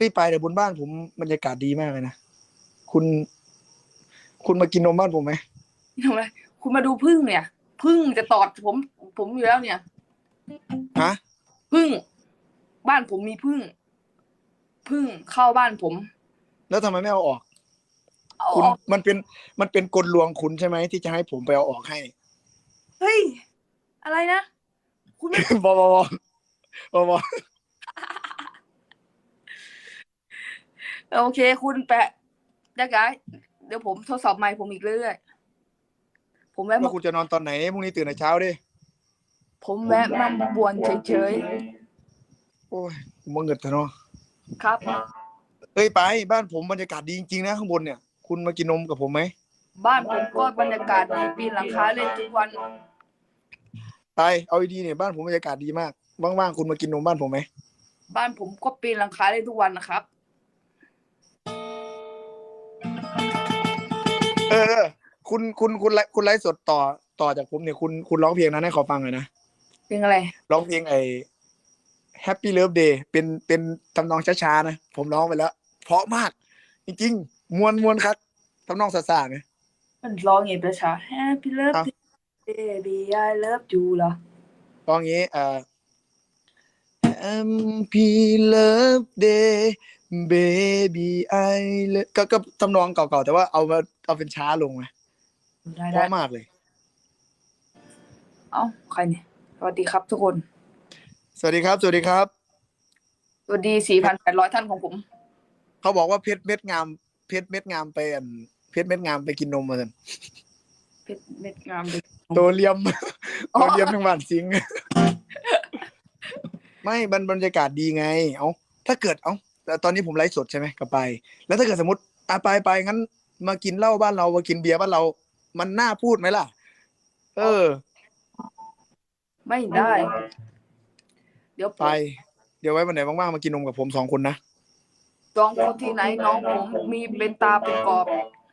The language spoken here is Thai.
พี่ไปแต่บนบ้านผมบรรยากาศดีมากเลยนะ คุณ คุณมากินนมบ้านผมไหมทำไมคุณมาดูพึ่งเนี่ยพึ่งจะตอดผมผมอยู่แล้วเนี่ยฮะพึ่ง บ้านผมมีพึ่งพึ่งเข้าบ้านผม แล้วทำไมไม่เอาออก เอาคุณออกมันเป็นมันเป็นกลลวงคุณใช่ไหมที่จะให้ผมไปเอาออกให้ เฮ้ย อะไรนะ คุณไม่ บอบอบอบอ โอเค คุณแปะยักย้ายเดี๋ยวผมทดสอบไมค์ผมอีกเรื่อยๆผมแวะว่ามาคุณจะนอนตอนไหนพรุ่งนี้ตื่นแต่เช้าดิผมแวะมาบวนเฉยโอ้ยผมมาเงิดเถอะเนาะๆครับ เอ้ยไปบ้านผมบรรยากาศดีจริงๆนะข้างบนเนี่ย คุณมากินนมกับผมไหมบ้านผมก็บรรยากาศดีปีนหลังคาเล่นทุกวัน ไปเอาดีๆเนี่ยบ้านผมบรรยากาศดีมากว่างๆคุณมากินนมบ้านผมไหมบ้านผมก็ปีนหลังคาเล่นทุกวันนะครับ เออเออ คุณคุณคุณไลฟ์คุณไลฟ์สดต่อต่อจากผมเนี่ยคุณคุณร้องเพลงนั้นให้ขอฟังหน่อยนะเป็นอะไร ร้องเพลงไอ้ Happy Love Day เป็นเป็นทำนองช้าๆนะ ผมร้องไปแล้ว เพราะมาก จริงๆ มวนมวนครับทำนองซาๆเนี่ยมันร้องไงประชา Happy Love ครับ Baby I love you เหรอร้องอย่างนี้เอ่อ Happy Love Day Baby I love ก็ก็ทำนองเก่าๆ แต่ว่าเอามาเอาเป็นช้าลงไงได้เพได้ราะมากเลย เอ้าใครเนี่ยสวัสดีครับทุกคนสวัสดีครับ สวัสดีครับ สวัสดี 4,800 ท่านของผม เขาบอกว่าเพชรเม็ดงาม เพชรเม็ดงามไปอันเพชรเม็ดงามไปกินนมมาสันเพชรเม็ดงามเลยตัวเลียมอ๋อตัวเลียมทั้งบ้านสิง ไม่บรรบรรยากาศดีไง เอาถ้าเกิดเอา แต่ตอนนี้ผมไลฟ์สดใช่ไหมกับไป แล้วถ้าเกิดสมมติอะไปไปงั้น มากินเหล้าบ้านเรามากินเบียร์บ้านเรา มันน่าพูดไหมล่ะ เออ ไม่ได้ เดี๋ยวผไปมเดี๋ยวไว้วันไหนว่างๆมากินนมกับผมสองคนนะ จองคนที่ไหนน้องผมมีเป็นตาเป็นกรอบ